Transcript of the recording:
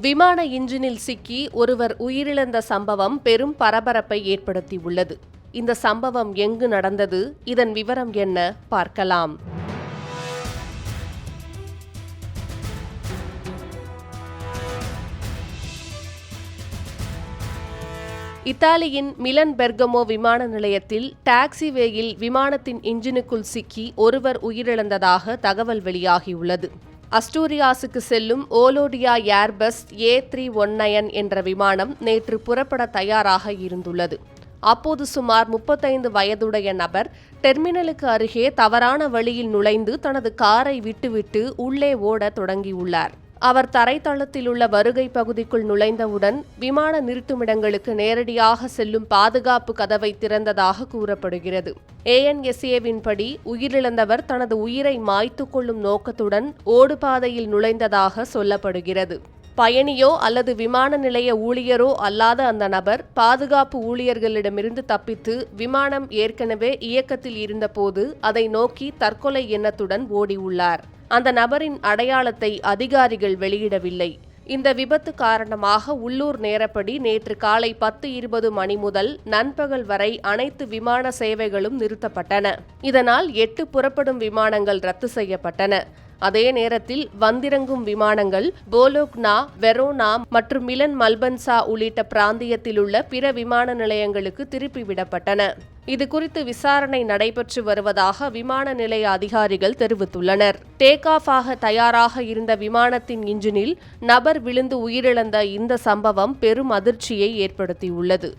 விமான இன்ஜினில் சிக்கி ஒருவர் உயிரிழந்த சம்பவம் பெரும் பரபரப்பை ஏற்படுத்தியுள்ளது. இந்த சம்பவம் எங்கு நடந்தது? இதன் விவரம் என்ன? பார்க்கலாம். இத்தாலியின் மிலன் பெர்கமோ விமான நிலையத்தில் டாக்ஸி வேயில் விமானத்தின் இன்ஜினுக்குள் சிக்கி ஒருவர் உயிரிழந்ததாக தகவல் வெளியாகியுள்ளது. அஸ்டூரியாஸுக்கு செல்லும் Volotea Airbus A three one nine என்ற விமானம் நேற்று புறப்பட தயாராக இருந்துள்ளது. அப்போது சுமார் முப்பத்தைந்து வயதுடைய நபர் டெர்மினலுக்கு அருகே தவறான வழியில் நுழைந்து தனது காரை விட்டுவிட்டு உள்ளே ஓட தொடங்கியுள்ளார். அவர் தரைத்தளத்தில் உள்ள வருகை பகுதிக்குள் நுழைந்தவுடன் விமான நிறுத்துமிடங்களுக்கு நேரடியாக செல்லும் பாதுகாப்பு கதவை திறந்ததாக கூறப்படுகிறது. ஏஎன்எஸ்ஏவின் படி உயிரிழந்தவர் தனது உயிரை மாய்த்து கொள்ளும் நோக்கத்துடன் ஓடுபாதையில் நுழைந்ததாக சொல்லப்படுகிறது. பயணியோ அல்லது விமான நிலைய ஊழியரோ அல்லாத அந்த நபர் பாதுகாப்பு ஊழியர்களிடமிருந்து தப்பித்து விமானம் ஏற்கனவே இயக்கத்தில் இருந்தபோது அதை நோக்கி தற்கொலை எண்ணத்துடன் ஓடியுள்ளார். அந்த நபரின் அடையாளத்தை அதிகாரிகள் வெளியிடவில்லை. இந்த விபத்து காரணமாக உள்ளூர் நேரப்படி நேற்று காலை பத்து இருபது மணி முதல் நண்பகல் வரை அனைத்து விமான சேவைகளும் நிறுத்தப்பட்டன. இதனால் எட்டு புறப்படும் விமானங்கள் ரத்து செய்யப்பட்டன. அதே நேரத்தில் வந்திறங்கும் விமானங்கள் போலோக்னா வெரோனா மற்றும் மிலன் மல்பன்சா உள்ளிட்ட பிராந்தியத்தில் உள்ள பிற விமான நிலையங்களுக்கு திருப்பி விடப்பட்டன. இது குறித்து விசாரணை நடைபெற்று வருவதாக விமான நிலைய அதிகாரிகள் தெரிவித்துள்ளனர். டேக் ஆஃப் ஆக தயாராக இருந்த விமானத்தின் இன்ஜினில் நபர் விழுந்து உயிரிழந்த இந்த சம்பவம் பெரும் அதிர்ச்சியை ஏற்படுத்தியுள்ளது.